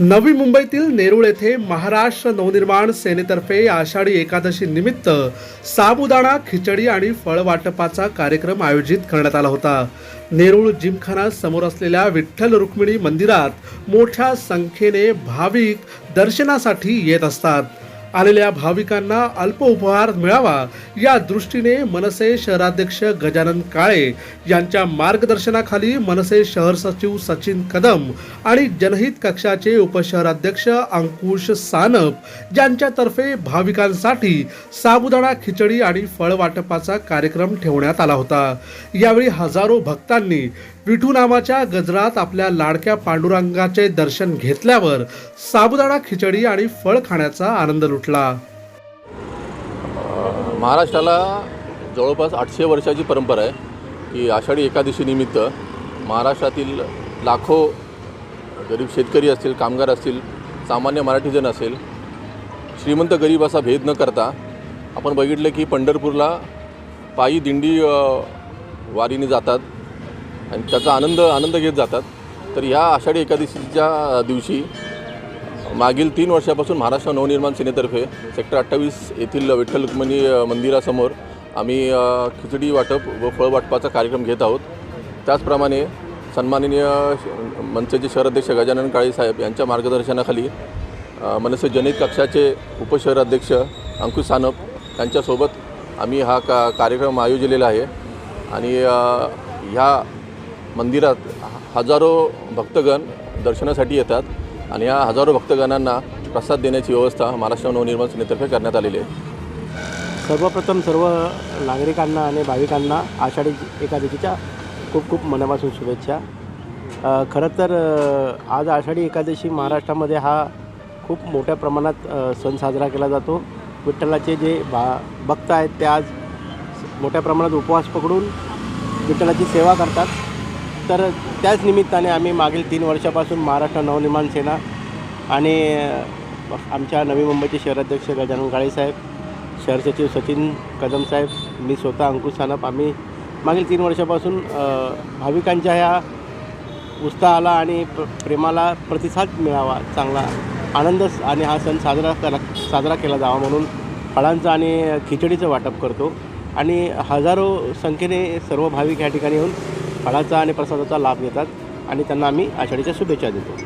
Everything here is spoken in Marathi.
नवी मुंबईतील नेरूळ येथे महाराष्ट्र नवनिर्माण सेनेतर्फे आषाढी एकादशी निमित्त साबुदाणा खिचडी आणि फळ वाटपाचा कार्यक्रम आयोजित करण्यात आला होता. नेरूळ जिमखाना समोर असलेल्या विठ्ठल रुक्मिणी मंदिरात मोठ्या संख्येने भाविक दर्शनासाठी येत असतात. आलेल्या भाविकांना अल्प उपहार मिळावा या दृष्टीने मनसे शहराध्यक्ष गजानन काळे यांच्या मार्गदर्शनाखाली मनसे शहर सचिव सचिन कदम आणि जनहित कक्षाचे उपशहराध्यक्ष अंकुश सानप यांच्यातर्फे भाविकांसाठी साबुदाणा खिचडी आणि फळ वाटपाचा कार्यक्रम ठेवण्यात आला होता. यावेळी हजारो भक्तांनी विठू नामाच्या गजरात आपल्या लाडक्या पांडुरंगाचे दर्शन घेतल्यावर साबुदाणा खिचडी आणि फळ खाण्याचा आनंद लुटला. महाराष्ट्राला जवळपास आठशे वर्षाची परंपरा आहे की आषाढी एकादशीनिमित्त महाराष्ट्रातील लाखो गरीब शेतकरी असतील कामगार असतील सामान्य मराठीजन असेल श्रीमंत गरीब असा भेद न करता आपण बघितलं की पंढरपूरला पायी दिंडी वारीने जातात. आणि त्याचा आनंद आनंद घेत जातात. तर ह्या आषाढी एकादशीच्या दिवशी मागील तीन वर्षापासून महाराष्ट्र नवनिर्माण सेनेतर्फे सेक्टर अठ्ठावीस येथील विठ्ठल रुक्मिणी मंदिरासमोर आम्ही खिचडी वाटप व फळ वाटपाचा कार्यक्रम घेत आहोत. त्याचप्रमाणे सन्माननीय श- मनसेचे शहराध्यक्ष गजानन काळे साहेब यांच्या मार्गदर्शनाखाली मनसे जनित कक्षाचे उपशहराध्यक्ष अंकुश सानप यांच्यासोबत आम्ही हा का कार्यक्रम आयोजलेला आहे. आणि ह्या मंदिरात हजारो भक्तगण दर्शनासाठी येतात आणि या हजारो भक्तगणांना प्रसाद देण्याची व्यवस्था महाराष्ट्र नवनिर्माण सेनेतर्फे करण्यात आलेली आहे. सर्वप्रथम सर्व नागरिकांना आणि भाविकांना आषाढी एकादशीच्या खूप खूप मनापासून शुभेच्छा. खरं तर आज आषाढी एकादशी महाराष्ट्रामध्ये हा खूप मोठ्या प्रमाणात सण साजरा केला जातो. विठ्ठलाचे जे भा भक्त आहेत ते आज मोठ्या प्रमाणात उपवास पकडून विठ्ठलाची सेवा करतात. तर त्याच निमित्ताने आम्ही मागील तीन वर्षापासून महाराष्ट्र नवनिर्माण सेना आणि आमच्या नवी मुंबईचे शहराध्यक्ष गजानन काळेसाहेब शहर सचिव सचिन कदम साहेब मी स्वतः अंकुश सानप आम्ही मागील तीन वर्षापासून भाविकांच्या ह्या उत्साहाला आणि प्र प्रेमाला प्रतिसाद मिळावा चांगला आनंद आणि हा सण साजरा करा साजरा केला जावा म्हणून फळांचं आणि खिचडीचं वाटप करतो. आणि हजारो संख्येने सर्व भाविक या ठिकाणी येऊन फळाचा आणि प्रसादाचा लाभ घेतात आणि त्यांना आम्ही आषाढीच्या शुभेच्छा देतो.